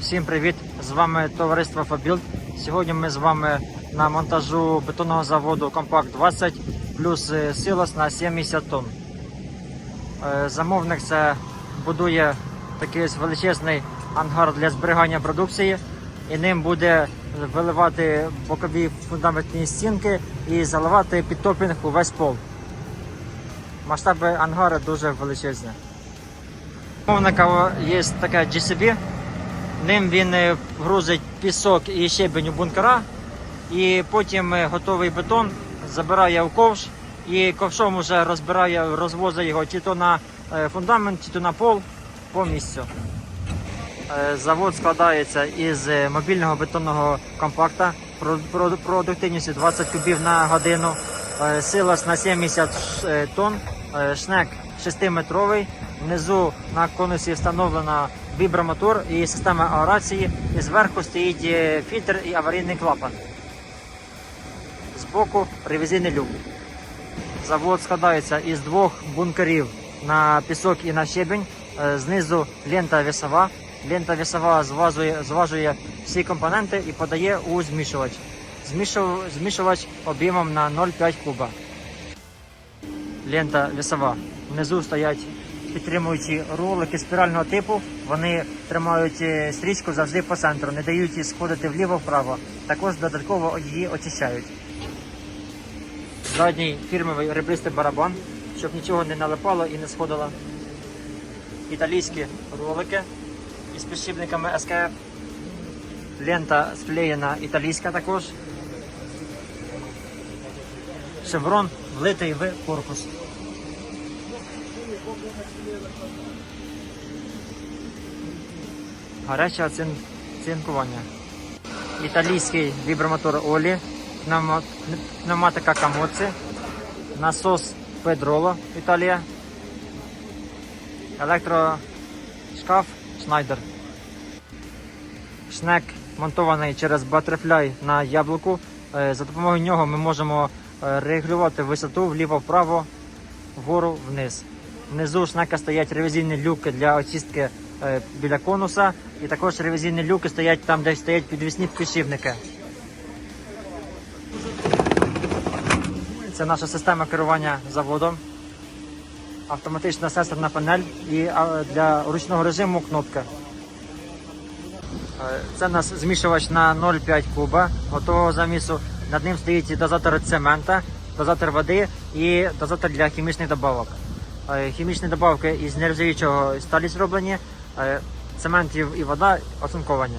всім привіт! З вами товариство Фабілд. Сьогодні ми з вами на монтажу бетонного заводу Компакт 20 плюс е, силос на 70 тонн. Е, Замовник це будує такий величезний ангар для зберігання продукції і ним буде виливати бокові фундаментні стінки і заливати підтопінг у весь пол. Масштаби ангару дуже величезні. Замовника є таке GCB, Ним він е, грузить пісок і щебень у бункера, і потім е, готовий бетон забирає в ковш і ковшом вже розбирає, розвозить його чи то на е, фундамент, чи то на пол по місцю. Завод складається із мобільного бетонного компакта про- про- продуктивністю 20 кубів на годину, силос на 70 е, тонн, шнек 6-метровий. Внизу на конусі встановлена вібромотор і система аерації. І зверху стоїть е, фільтр і аварійний клапан. Збоку ревізійний люк. Завод складається із двох бункерів на пісок і на щебень. Е, Знизу лента весова. Лента весова зважує, зважує всі компоненти і подає у змішувач. Змішув- Змішувач об'ємом на 0,5 куба. Лента весова. Внизу стоять підтримуючі ролики спірального типу. Вони тримають е, стрічку завжди по центру, не дають їй сходити вліво-вправо. Також додатково її очищають. Задній фірмовий ребристий барабан, щоб нічого не налипало і не сходило. Італійські ролики із підшипниками СКФ. Лента склеєна італійська також. Шеврон влитий в корпус. Гаряче цинкування. Італійський вібромотор Олі, пневмо- пневматика Камоци, насос Педроло Італія, електрошкаф Шнайдер. Шнек монтований через батерфляй на яблуку. Е, За допомогою нього ми можемо е, регулювати висоту вліво-вправо, вгору вниз. Внизу шнека стоять ревізійні люки для очистки е, біля конуса, і також ревізійні люки стоять там, де стоять підвісні підшипники. Це наша система керування заводом. Автоматична сенсорна панель і для ручного режиму кнопка. Е, Це у нас змішувач на 0,5 куба готового замісу. Над ним стоїть дозатор цемента, дозатор води і дозатор для хімічних добавок. Е, Хімічні добавки із нержавіючого сталі зроблені, е, цемент і вода оцинковані.